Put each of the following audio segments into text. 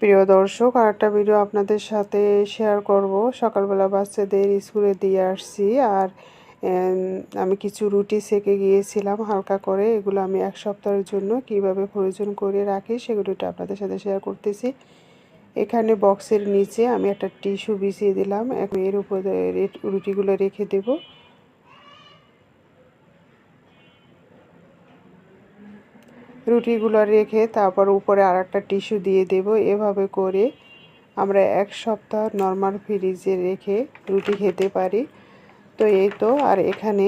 প্রিয় দর্শক আর একটা ভিডিও আপনাদের সাথে শেয়ার করব। সকালবেলা বাচ্চাদের স্কুলে দিয়ে আসছি আর আমি কিছু রুটি সেকে গিয়েছিলাম হালকা করে। এগুলো আমি এক সপ্তাহের জন্য কীভাবে প্রয়োজন করে রাখি সেগুলোটা আপনাদের সাথে শেয়ার করতেছি। এখানে বক্সের নিচে আমি একটা টিস্যু বিছিয়ে দিলাম। এখন এর উপরে রুটিগুলো রেখে দেবো। রুটিগুলো রেখে তারপর উপরে আর একটা টিস্যু দিয়ে দেব। এভাবে করে আমরা এক সপ্তাহ নর্মাল ফ্রিজে রেখে রুটি খেতে পারি। তো এই তো, আর এখানে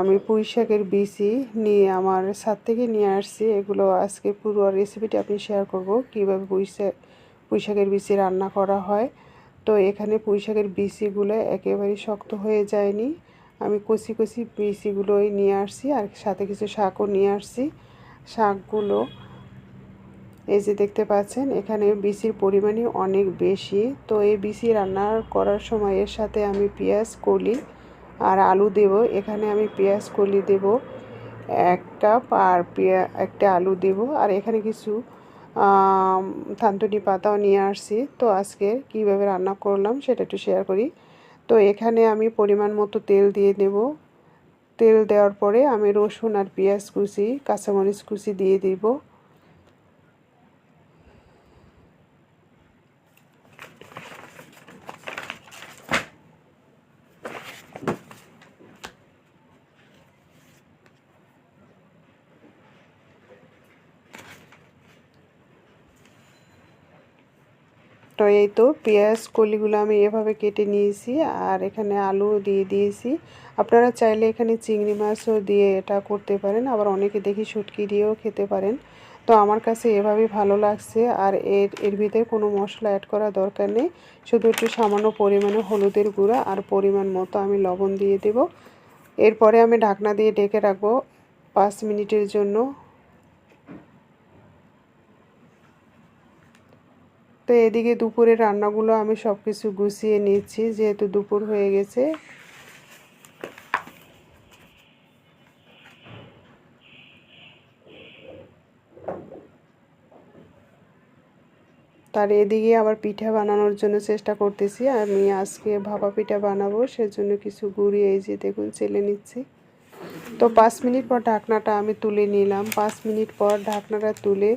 আমি পুঁই শাকের বিচি নিয়ে আমার ছাদ থেকে নিয়ে আসছি। এগুলো আজকে পুরো রেসিপিটি আপনি শেয়ার করব, কীভাবে পুঁই শাক পুঁই শাকের বিচি রান্না করা হয়। তো এখানে পুঁই শাকের বিচিগুলো একেবারে শক্ত হয়ে যায়নি। আমি কচি কচি বিচিগুলোই নিয়ে আসছি, আর সাথে কিছু শাকও নিয়ে আসছি। শাকগুলো। এই যে দেখতে পাচ্ছেন, এখানে বিসির পরিমাণই অনেক বেশি। তো এই বিসি রান্না করার সময় এর সাথে আমি পেঁয়াজ, কলি আর আলু দেব। এখানে আমি পেঁয়াজ, কলি দেব এক কাপ আর পেঁয়া, একটা আলু দেব। আর এখানে কিছু থানতুনি পাতাও নিয়ে আসছি। তো আজকে কীভাবে রান্না করলাম সেটা একটু শেয়ার করি। তো এখানে আমি পরিমাণ মতো তেল দিয়ে নেব তেল দেওয়ার পরে আমি রসুন আর পেঁয়াজ কুচি কাঁচামরিচ কুচি দিয়ে দিব। তো এই তো, পেঁয়াজ কলিগুলো আমি এভাবে কেটে নিয়েছি আর এখানে আলু দিয়ে দিয়েছি। আপনারা চাইলে এখানে চিংড়ি মাছও দিয়ে এটা করতে পারেন, আবার অনেকে দেখি শুটকি দিয়েও খেতে পারেন। তো আমার কাছে এভাবেই ভালো লাগছে আর এর এর ভিতরে কোনো মশলা অ্যাড করা দরকার নেই। শুধু একটু সামান্য পরিমাণে হলুদের গুঁড়া আর পরিমাণ মতো আমি লবণ দিয়ে দেব। এরপরে আমি ঢাকনা দিয়ে ঢেকে রাখব পাঁচ মিনিটের জন্য। তো এদিকে দুপুরের রান্নাগুলো আমি সব কিছু গুছিয়ে নিচ্ছি, যেহেতু দুপুর হয়ে গেছে। তার এদিকে আবার পিঠা বানানোর জন্য চেষ্টা করতেছি। আমি আজকে ভাপা পিঠা বানাবো, সেজন্য কিছু গুড়ি এই যে দেখুন চেলে নিচ্ছি। তো পাঁচ মিনিট পর ঢাকনাটা আমি তুলে নিলাম। পাঁচ মিনিট পর ঢাকনাটা তুলে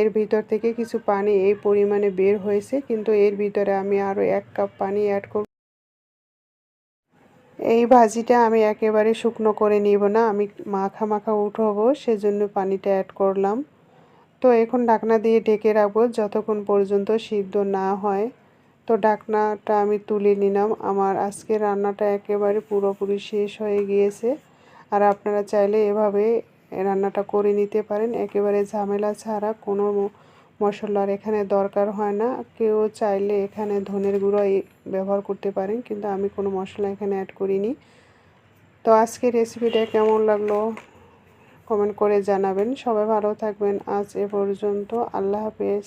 এর ভিতর থেকে কিছু পানি এই পরিমাণে বের হয়েছে, কিন্তু এর ভিতরে আমি আরও এক কাপ পানি অ্যাড করব। এই ভাজিটা আমি একেবারে শুকনো করে নিব না, আমি মাখা মাখা উঠাবো, সেজন্য পানিটা অ্যাড করলাম। তো এখন ঢাকনা দিয়ে ঢেকে রাখব, যতক্ষণ পর্যন্ত সিদ্ধ না হয়। তো ঢাকনাটা আমি তুলে নিলাম, আমার আজকে রান্নাটা একেবারে পুরোপুরি শেষ হয়ে গিয়েছে। আর আপনারা চাইলে এভাবে রান্নাটা করে নিতে পারেন। একেবারে ঝামেলা ছাড়া কোনো মশলার এখানে দরকার হয় না। কেউ চাইলে এখানে ধনের গুঁড়ো ব্যবহার করতে পারেন, কিন্তু আমি কোনো মশলা এখানে অ্যাড করিনি। তো আজকে রেসিপিটা কেমন লাগল? কমেন্ট করে জানাবেন। সবাই ভালো থাকবেন। আজ এ পর্যন্ত। আল্লাহ হাফেজ।